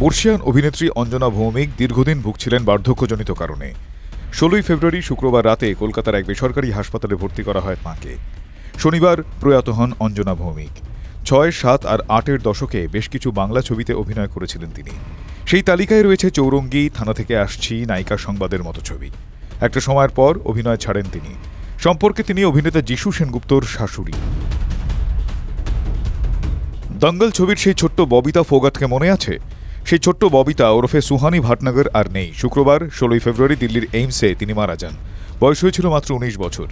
বর্ষিয়ান অভিনেত্রী অঞ্জনা ভৌমিক দীর্ঘদিন ভুগছিলেন বার্ধক্যজনিত কারণে। ষোলোই ফেব্রুয়ারি শুক্রবার রাতে কলকাতার এক বেসরকারি হাসপাতালে ভর্তি করা হয় তাঁকে শনিবার প্রয়াত হন অঞ্জনা ভৌমিক। ছয়, সাত আর আটের দশকে বেশ কিছু বাংলা ছবিতে অভিনয় করেছিলেন তিনি। সেই তালিকায় রয়েছে চৌরঙ্গি, থানা থেকে আসছি, নায়িকা সংবাদের মতো ছবি। একটা সময়ের পর অভিনয় ছাড়েন তিনি। সম্পর্কে তিনি অভিনেতা যিশু সেনগুপ্তর শাশুড়ি। দঙ্গল ছবির সেই ছোট্ট ববিতা ফোগাতকে মনে আছে? সেই ছোট্ট ববিতা ওরফে সুহানি ভাটনগর আর নেই। শুক্রবার, ষোলোই ফেব্রুয়ারি দিল্লির এইমসে তিনি মারা যান। বয়স হয়েছিল মাত্র উনিশ বছর।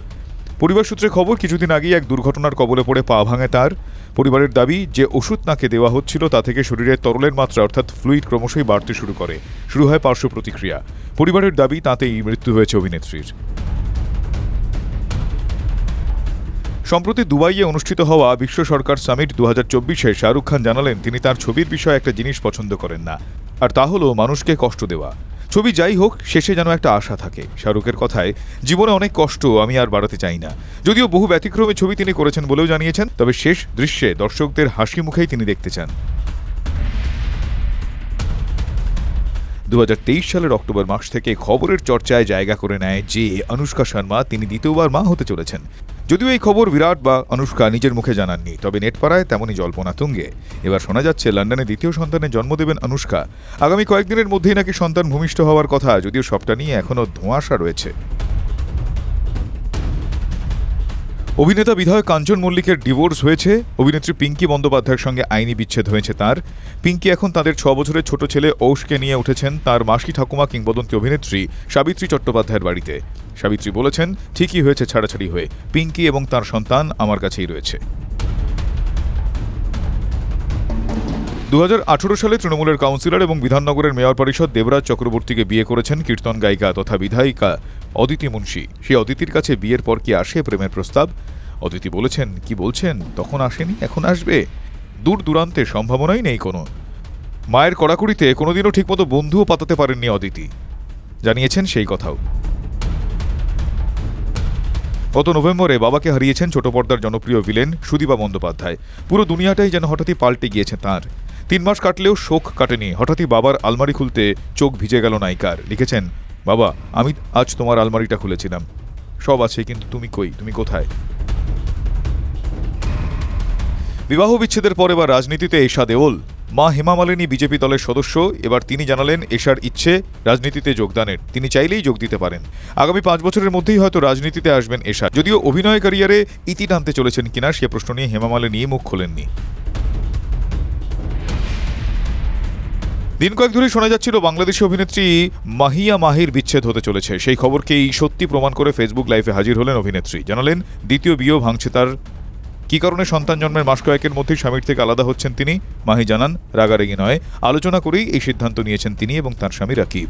পরিবার সূত্রে খবর, কিছুদিন আগেই এক দুর্ঘটনার কবলে পড়ে পা ভাঙে তার। পরিবারের দাবি, যে ওষুধ তাকে দেওয়া হচ্ছিল তা থেকে শরীরে তরলের মাত্রা, অর্থাৎ ফ্লুইড ক্রমশই বাড়তে শুরু করে। শুরু হয় পার্শ্ব প্রতিক্রিয়া। পরিবারের দাবি, তাতেই মৃত্যু হয়েছে অভিনেত্রীর। সম্প্রতি দুবাইয়ে অনুষ্ঠিত হওয়া বিশ্ব সরকার সামিট দু হাজার চব্বিশে শাহরুখ খান জানালেন, তিনি তার ছবির বিষয়ে একটা জিনিস পছন্দ করেন না, আর তা হলো মানুষকে কষ্ট দেওয়া। ছবি যাই হোক, শেষে যেন একটা আশা থাকে। শাহরুখের কথায়, জীবনে অনেক কষ্ট, আমি আর বাড়াতে চাই না। যদিও বহু ব্যতিক্রমে ছবি তিনি করেছেন বলেও জানিয়েছেন, তবে শেষ দৃশ্যে দর্শকদের হাসি মুখেই তিনি দেখতে চান। দু হাজার তেইশ সালের অক্টোবর মাস থেকে খবরের চর্চায় জায়গা করে নেয় যে, অনুষ্কা শর্মা, তিনি দ্বিতীয়বার মা হতে চলেছেন। যদিও এই খবর বিরাট বা অনুষ্কা নিজের মুখে জানাননি, তবে নেটপাড়ায় তেমনই জল্পনা তুঙ্গে। এবার শোনা যাচ্ছে, লন্ডনে দ্বিতীয় সন্তানের জন্ম দেবেন অনুষ্কা। আগামী কয়েকদিনের মধ্যেই নাকি সন্তান ভূমিষ্ঠ হওয়ার কথা, যদিও সবটা নিয়ে এখনও ধোঁয়াশা রয়েছে। অভিনেতা বিধায়ক কাঞ্চন মল্লিকের ডিভোর্স হয়েছে। অভিনেত্রী পিঙ্কি বন্দ্যোপাধ্যায়ের সঙ্গে আইনি বিচ্ছেদ হয়েছে তার। পিঙ্কি এখন তাদের ছ বছরের ছোট ছেলে ঔষকে নিয়ে উঠেছেন তার মাসি ঠাকুমা কিংবদন্তি অভিনেত্রী সাবিত্রী চট্টোপাধ্যায়ের বাড়িতে। সাবিত্রী বলেছেন, ঠিকই হয়েছে, ছাড়াছাড়ি হয়ে। পিঙ্কি এবং তার সন্তান আমার কাছেই রয়েছে। দু হাজার আঠারো সালে তৃণমূলের কাউন্সিলর এবং বিধাননগরের মেয়র পরিষদ দেবরাজ চক্রবর্তীকে বিয়ে করেছেন কীর্তন গায়িকা তথা বিধায়িকা অদিতি মুন্সি। সেই অদিতির কাছে বিয়ের পর কি আসে প্রেমের প্রস্তাব? অদিতি বলেছেন, কি বলছেন? তখন আসেনি, এখন আসবে। দূর দূরান্তে সম্ভাবনাই নেই কোনো। মায়ের কড়াকড়িতে কোনোদিনও ঠিকমতো বন্ধুও পাতাতে পারেননি অদিতি। জানিয়েছেন সেই কথাও। গত নভেম্বরে বাবাকে হারিয়েছেন ছোট পর্দার জনপ্রিয় ভিলেন সুদীপা বন্দ্যোপাধ্যায়। পুরো দুনিয়াটাই যেন হঠাৎই পাল্টে গিয়েছে তার। তিন মাস কাটলেও শোক কাটেনি। হঠাৎই বাবার আলমারি খুলতে চোখ ভিজে গেল নায়িকার। লিখেছেন, বাবা, আমি আজ তোমার আলমারিটা খুলেছিলাম। সব আছে, কিন্তু তুমি কই? তুমি কোথায়? বিবাহ বিচ্ছেদের পর এবার রাজনীতিতে এশা দেওল। মা হেমা মালিনী বিজেপি দলের সদস্য। এবার তিনি জানালেন, এশার ইচ্ছে রাজনীতিতে যোগদানের। তিনি চাইলেই যোগ দিতে পারেন। আগামী পাঁচ বছরের মধ্যেই হয়তো রাজনীতিতে আসবেন এশা। যদিও অভিনয় ক্যারিয়ারে ইতি টানতে চলেছেন কিনা, সে প্রশ্ন নিয়ে হেমা মালিনী মুখ খোলেননি। দিন কয়েক ধরেই শোনা যাচ্ছিল বাংলাদেশি অভিনেত্রী মাহিয়া মাহির বিচ্ছেদ হতে চলেছে। সেই খবরকেই সত্যি প্রমাণ করে ফেসবুক লাইভে হাজির হলেন অভিনেত্রী। জানালেন, দ্বিতীয় বিয়েও ভাঙছে তার। কী কারণে সন্তান জন্মের মাস কয়েকের মধ্যেই স্বামীর থেকে আলাদা হচ্ছেন তিনি? মাহি জানান, রাগারেগি নয়। আলোচনা করেই এই সিদ্ধান্ত নিয়েছেন তিনি এবং তার স্বামী রাকিব।